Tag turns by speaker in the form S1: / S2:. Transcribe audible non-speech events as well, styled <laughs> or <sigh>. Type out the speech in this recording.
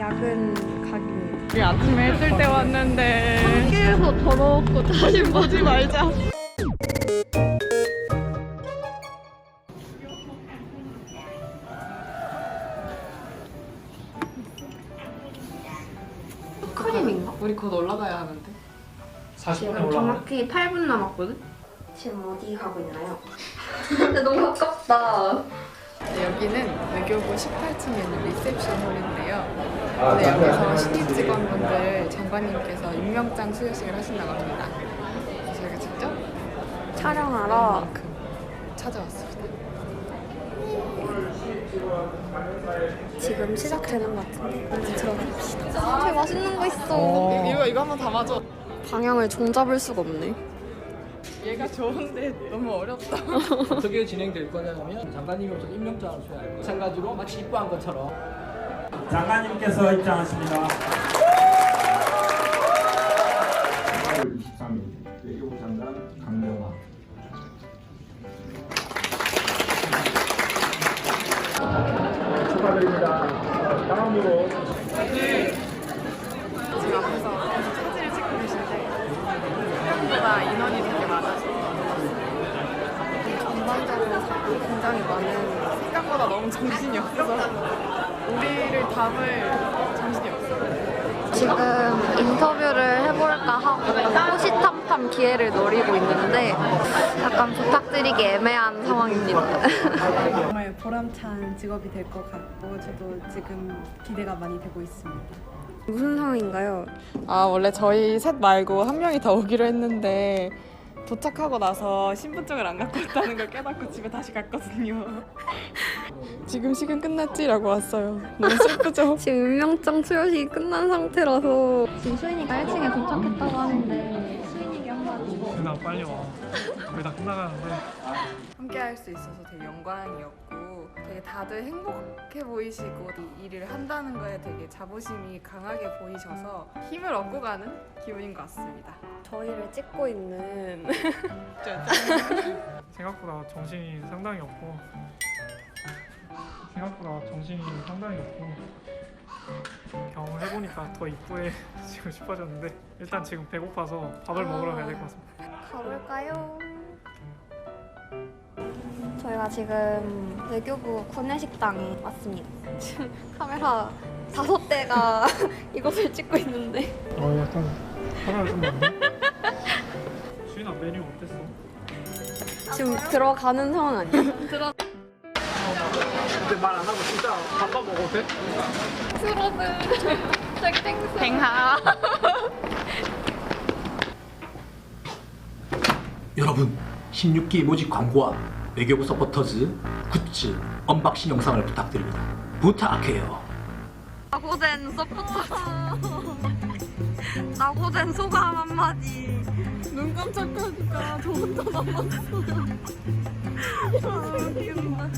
S1: 야근 각입니다.
S2: 우리 아침에 했을 때 왔는데
S1: 학교에서 더러웠고 다시 <laughs> 보지 말자. 크림인가?
S2: 우리 곧 올라가야 하는데
S3: 40분에
S1: 지금
S3: 올라가.
S1: 정확히 8분 남았거든? 지금 어디 가고 있나요? <laughs> 근데 너무 가깝다.
S2: 네, 여기는 외교부 18층에 있는 리셉션 홀인데요 네, 여기서 신입 직원분들 장관님께서 임명장 수여식을 하신다고 합니다 그래서 저희가 직접
S1: 촬영하러
S2: 만큼 찾아왔습니다
S1: 지금 시작되는 것 같은데 먼저 들어갑시다. 되게 맛있는 거 있어.
S2: 이거 이거 한번 담아줘
S1: 방향을 종잡을 수가 없네.
S2: 얘가 좋은데 너무 어렵다
S3: 어떻게 진행될 거냐면 장관님이 먼저 임명장을 수여할 거예요. 마찬가지로 마치 입부한 것처럼
S4: 장관님께서 입장하십니다.
S5: 4월 23일 외교부 장관 강경화 축하드립니다. 다음으로
S2: 지금 앞에서 사진을 찍고 계신데 생각보다 인원이 되게 많아서 전반적으로 사람이 굉장히 많은 생각보다 너무 정신이 없어서 우리를 담을 정신이 없어
S1: 지금 인터뷰를 해볼까 하고 호시탐탐 기회를 노리고 있는데 약간 부탁드리기 애매한 상황입니다. <laughs>
S6: 정말 보람찬 직업이 될 것 같고 저도 지금 기대가 많이 되고 있습니다.
S1: 무슨 상황인가요?
S2: 아 원래 저희 셋 말고 한 명이 더 오기로 했는데 도착하고 나서 신분증을 안 갖고 왔다는 걸 깨닫고 집에 다시 갔거든요. <laughs> 지금 시간 끝났지라고 왔어요. 너무 슬프죠? <laughs>
S1: 지금 임명장 수여식이 끝난 상태라서. 지금 수인이가 1층에 도착했다고 하는데 수인이가 한마디.
S3: 그냥 빨리 와. 거의 다 끝나가는데.
S2: 함께 할 수 있어서 되게 영광이었고 되게 다들 행복해 보이시고 이 일을 한다는 거에 되게 자부심이 강하게 보이셔서 힘을 얻고 가는 기분인 것 같습니다.
S1: 저희를 찍고 있는 <laughs>
S3: 생각보다 정신이 상당히 없고 생각보다 정신이 상당히 없고 경험을 해보니까 더 이쁘해지고 싶어졌는데 일단 지금 배고파서 밥을 먹으러 가야 될 것 같습니다.
S1: 가볼까요? 저희가 지금 외교부 구내식당에 왔습니다. 지금 카메라 다섯 대가 <laughs> 이것을 찍고 있는데
S3: 어 약간 화가 좀 났네. 수인아 메뉴 어땠어?
S1: 지금 들어가는 상황 아니에요?
S3: 근데 말 안 하고 진짜 밥만 먹어도 돼?
S2: 뱅하.
S7: 여러분 16기 모집 광고와 외교부 서포터즈 굿즈 언박싱 영상을 부탁드립니다. 부탁해요.
S1: 나고된 서포터. 나고된 소감 한마디.
S2: 눈 깜짝하니까 저 혼자 남았어요. 아, 웃긴다.